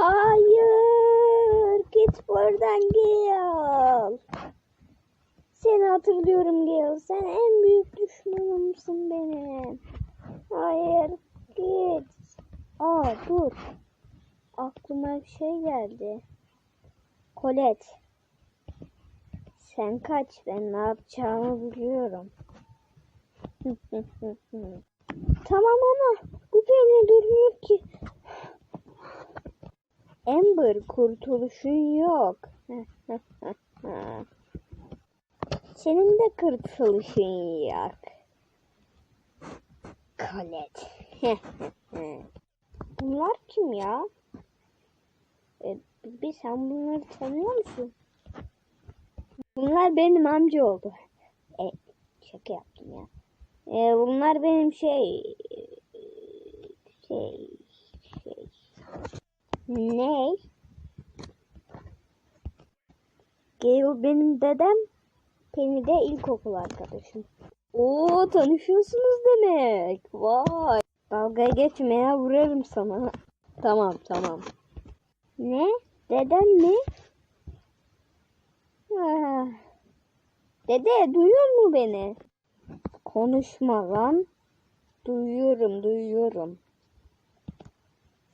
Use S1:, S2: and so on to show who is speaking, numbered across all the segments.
S1: Hayır. Git buradan Gale. Seni hatırlıyorum Gale. Sen en büyük düşmanımsın benim. Hayır. Git. Aa dur. Aklıma bir şey geldi. Colette. Sen kaç. Ben ne yapacağımı biliyorum. tamam ama bu beni durmuyor ki. Amber kurtuluşun yok. Senin de kurtuluşun yok. Colette. Bunlar kim ya? E, bir sen bunları tanıyor musun? Bunlar benim amca oldu. E, şaka yaptım ya. E, bunlar benim şey şey şey ne? Gale benim dedem. Penny de ilkokul arkadaşım. Oo tanışıyorsunuz demek. Vay. Dalga geçmeye vurarım sana. Tamam tamam. Ne? Deden mi? Ah. Dede duyuyor mu beni? Konuşma lan. Duyuyorum duyuyorum.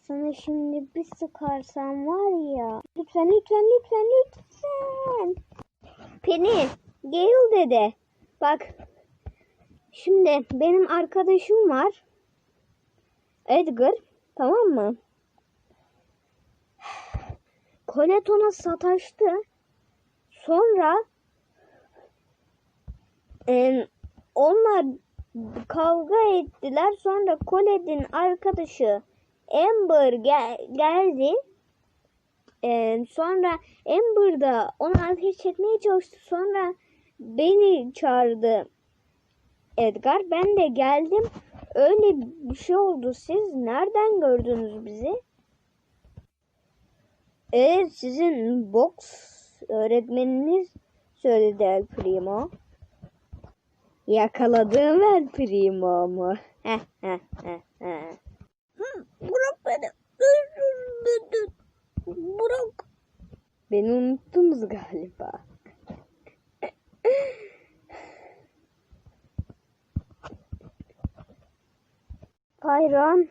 S1: Sana şimdi bir sıkarsam var ya. Lütfen lütfen lütfen lütfen. Penny, Gale dede. Bak. Şimdi benim arkadaşım var. Edgar. Tamam mı? Colette sataştı. Sonra e, onlar kavga ettiler. Sonra Colette'in arkadaşı Amber gel geldi. Ee, sonra Amber da onu ateş etmeye çalıştı. Sonra beni çağırdı Edgar. Ben de geldim. Öyle bir şey oldu. Siz nereden gördünüz bizi? Evet sizin boks öğretmeniniz söyledi El Primo. Yakaladığım El Primo mu? Beni. Bırak. Beni unuttunuz galiba. Bayron,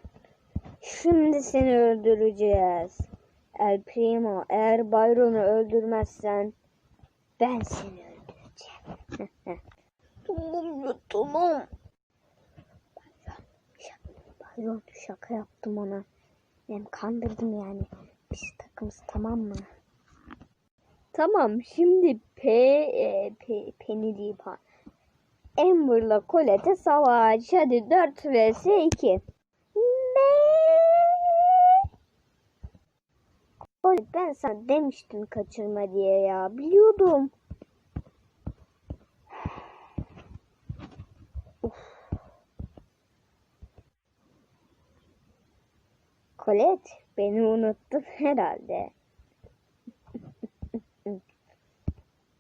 S1: şimdi seni öldüreceğiz. El Primo, eğer Byron'u öldürmezsen ben seni öldüreceğim. tamam, tamam. Byron, şaka yaptım ona. Ben kandırdım yani. Biz takımız tamam mı? Tamam şimdi P, e, P Penny değil ha. Amber'la Colette savaş. Hadi 4 vs 2. Ne? Colette ben sana demiştim kaçırma diye ya. Biliyordum. Colette beni unuttun herhalde.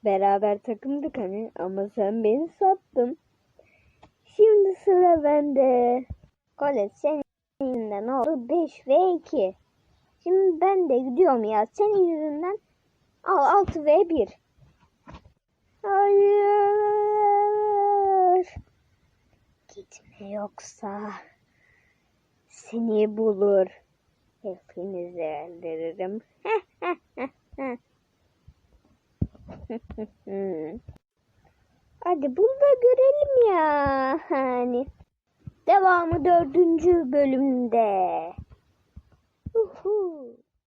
S1: Beraber takımdık hani ama sen beni sattın. Şimdi sıra bende. Colette senin yüzünden oldu 5 ve 2. Şimdi ben de gidiyorum ya. Senin yüzünden al 6 ve 1. Hayır. Gitme yoksa seni bulur. Hepinizi öldürürüm. Hadi bunu da görelim ya. Hani devamı dördüncü bölümde. Uhu.